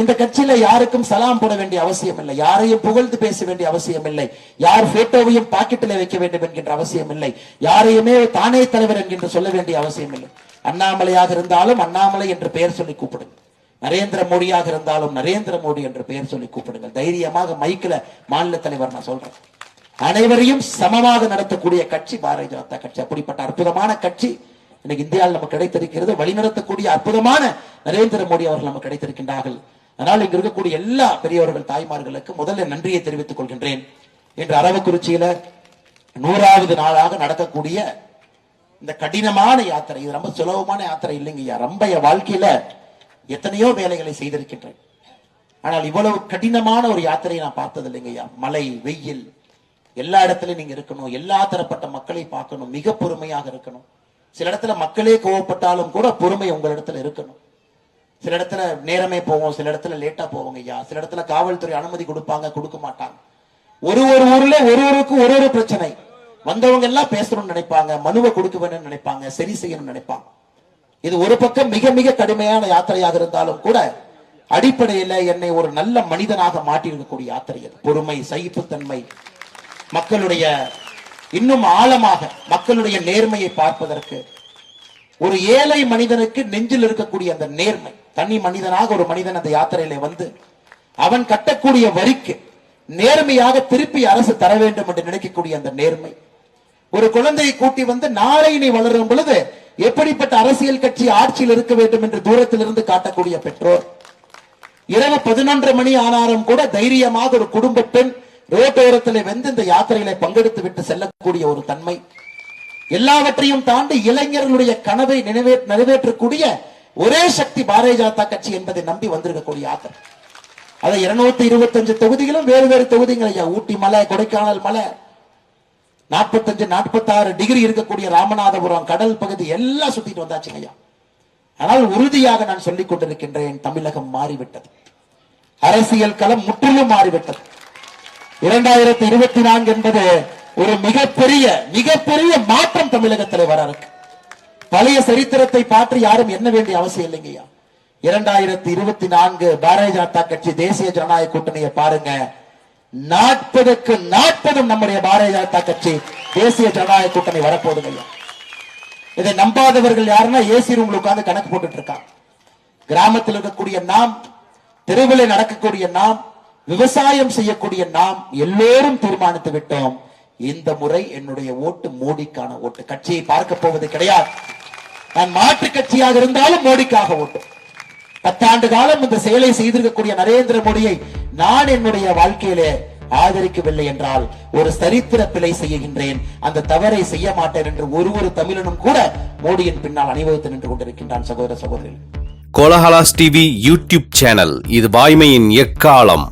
இந்த கட்சியில யாருக்கும் சலாம் போட வேண்டிய அவசியம் இல்லை யாரையும் புகழ்ந்து பேச வேண்டிய அவசியம் இல்லை யார் போட்டோவையும் பாக்கெட்டில் வைக்க வேண்டும் என்கின்ற அவசியம் இல்லை யாரையுமே தானே தலைவர் என்கின்ற சொல்ல வேண்டிய அவசியம் இல்லை அண்ணாமலையாக இருந்தாலும் அண்ணாமலை என்று பெயர் சொல்லி கூப்பிடுங்க நரேந்திர மோடியாக இருந்தாலும் நரேந்திர மோடி என்று பெயர் சொல்லி கூப்பிடுங்கள். தைரியமாக மைக்கில் மாநில தலைவர் நான் சொல்றேன். அனைவரையும் சமமாக நடத்தக்கூடிய கட்சி பாரதிய ஜனதா கட்சி. அப்படிப்பட்ட அற்புதமான கட்சி இன்னைக்கு இந்தியாவில் நமக்கு கிடைத்திருக்கிறது. வழிநடத்தக்கூடிய அற்புதமான நரேந்திர மோடி அவர்கள் நமக்கு கிடைத்திருக்கின்றார்கள். அதனால் இங்க இருக்கக்கூடிய எல்லா பெரியவர்கள் தாய்மார்களுக்கு முதல்ல நன்றியை தெரிவித்துக் கொள்கின்றேன். இன்று அரவக்குறிச்சியில நூறாவது நாளாக நடக்கக்கூடிய இந்த கடினமான யாத்திரை இது ரொம்ப சுலபமான யாத்திரை இல்லைங்கய்யா ரொம்ப என் வாழ்க்கையில எத்தனையோ வேலைகளை செய்திருக்கின்றேன். ஆனால் இவ்வளவு கடினமான ஒரு யாத்திரையை நான் பார்த்தது இல்லைங்கய்யா மழை வெயில் எல்லா இடத்துலயும் நீங்க இருக்கணும். எல்லா தரப்பட்ட மக்களை பார்க்கணும். மிக பொறுமையாக இருக்கணும். சில இடத்துல மக்களே கோவப்பட்டாலும் கூட பொறுமை உங்களிடத்துல இருக்கணும். சில இடத்துல நேரமே போவோம் சில இடத்துல லேட்டா போவோங்க ஐயா. சில இடத்துல காவல்துறை அனுமதி கொடுப்பாங்க கொடுக்க மாட்டாங்க. ஒரு ஒரு ஊர்ல ஒரு ஒருக்கு ஒரு ஒரு பிரச்சனை. வந்தவங்க எல்லாம் பேசணும்னு நினைப்பாங்க மனுவை கொடுக்க வேணும்னு நினைப்பாங்க சரி செய்யணும்னு நினைப்பாங்க. இது ஒரு பக்கம் மிக மிக கடுமையான யாத்திரையாக இருந்தாலும் கூட அடிப்படையில என்னை ஒரு நல்ல மனிதனாக மாற்றியிருக்கக்கூடிய யாத்திரை அது. பொறுமை சகிப்புத்தன்மை மக்களுடைய இன்னும் ஆழமாக மக்களுடைய நேர்மையை பார்ப்பதற்கு ஒரு ஏழை மனிதனுக்கு நெஞ்சில் இருக்கக்கூடிய அந்த நேர்மை தனி மனிதனாக ஒரு மனிதன் அந்த யாத்திரையில வந்து அவன் கட்டக்கூடிய வரிக்கு நேர்மையாக திருப்பி அரசு தர வேண்டும் என்று நினைக்கக்கூடிய அந்த நேர்மை. ஒரு குழந்தையை கூட்டி வந்து நாளை நீ வளரும் பொழுது எப்படிப்பட்ட அரசியல் கட்சி ஆட்சியில் இருக்க வேண்டும் என்று தூரத்தில் இருந்து காட்டக்கூடிய பெற்றோர். இரவு பதினொன்று மணி ஆனாலும் கூட தைரியமாக ஒரு குடும்ப பெண் ரோட்டோரத்தில் வந்து இந்த யாத்திரையில பங்கெடுத்து விட்டு செல்லக்கூடிய ஒரு தன்மை. எல்லாவற்றையும் தாண்டி இளைஞர்களுடைய கனவை நிறைவே நிறைவேற்றக்கூடிய ஒரே சக்தி பாரதிய ஜனதா கட்சி என்பதை நம்பி வந்திருக்கக்கூடிய ஆத்தர். அதை இருநூத்தி இருபத்தஞ்சு தொகுதிகளும் வேறு வேறு தொகுதிகள் ஐயா. ஊட்டி மலை கொடைக்கானல் மலை நாற்பத்தஞ்சு நாற்பத்தாறு டிகிரி இருக்கக்கூடிய ராமநாதபுரம் கடல் பகுதி எல்லாம் சுத்திட்டு வந்தாச்சுங்க ஐயா. ஆனால் உறுதியாக நான் சொல்லிக் கொண்டிருக்கின்றேன் தமிழகம் மாறிவிட்டது. அரசியல் களம் முற்றிலும் மாறிவிட்டது. இரண்டாயிரத்தி இருபத்தி நான்கு என்பது ஒரு மிகப்பெரிய மிகப்பெரிய மாற்றம் தமிழகத்தில் வர இருக்கு. பழைய சரித்திரத்தை பார்த்து யாரும் என்ன வேண்டிய அவசியம் இல்லைங்கய்யா. இரண்டாயிரத்தி இருபத்தி நான்கு பாரதிய ஜனதா கட்சி தேசிய ஜனநாயக கூட்டணியை பாருங்க. நாற்பதுக்கு நாற்பதும் நம்முடைய பாரதிய ஜனதா கட்சி தேசிய ஜனநாயக கூட்டணி வரப்போகுதுங்க இதை நம்பாதவர்கள் யாருன்னா ஏசி ரூம்ல உட்கார்ந்து கணக்கு போட்டுட்டு இருக்காங்க. கிராமத்தில் இருக்கக்கூடிய நாம் தெருவில் நடக்கக்கூடிய நாம் விவசாயம் செய்யக்கூடிய நாம் எல்லோரும் தீர்மானித்து விட்டோம். இந்த முறை என்னுடைய ஓட்டு மோடிக்கான ஓட்டு. கட்சியை பார்க்க போவது கிடையாது. நான் மாற்று கட்சியாக இருந்தாலும் மோடிக்காக ஓட்டு. பத்தாண்டு காலம் இந்த செயலை செய்திருக்கக்கூடிய நரேந்திர மோடியை நான் என்னுடைய வாழ்க்கையிலே ஆதரிக்கவில்லை என்றால் ஒரு சரித்திர பிழை செய்கின்றேன். அந்த தவறை செய்ய மாட்டேன் என்று ஒரு ஒரு தமிழனும் கூட மோடியின் பின்னால் அணிவகுத்து நின்று கொண்டிருக்கின்றான் சகோதர சகோதரிகள். Kolahalas TV YouTube channel. இது வாய்மையின் எக்காலம்?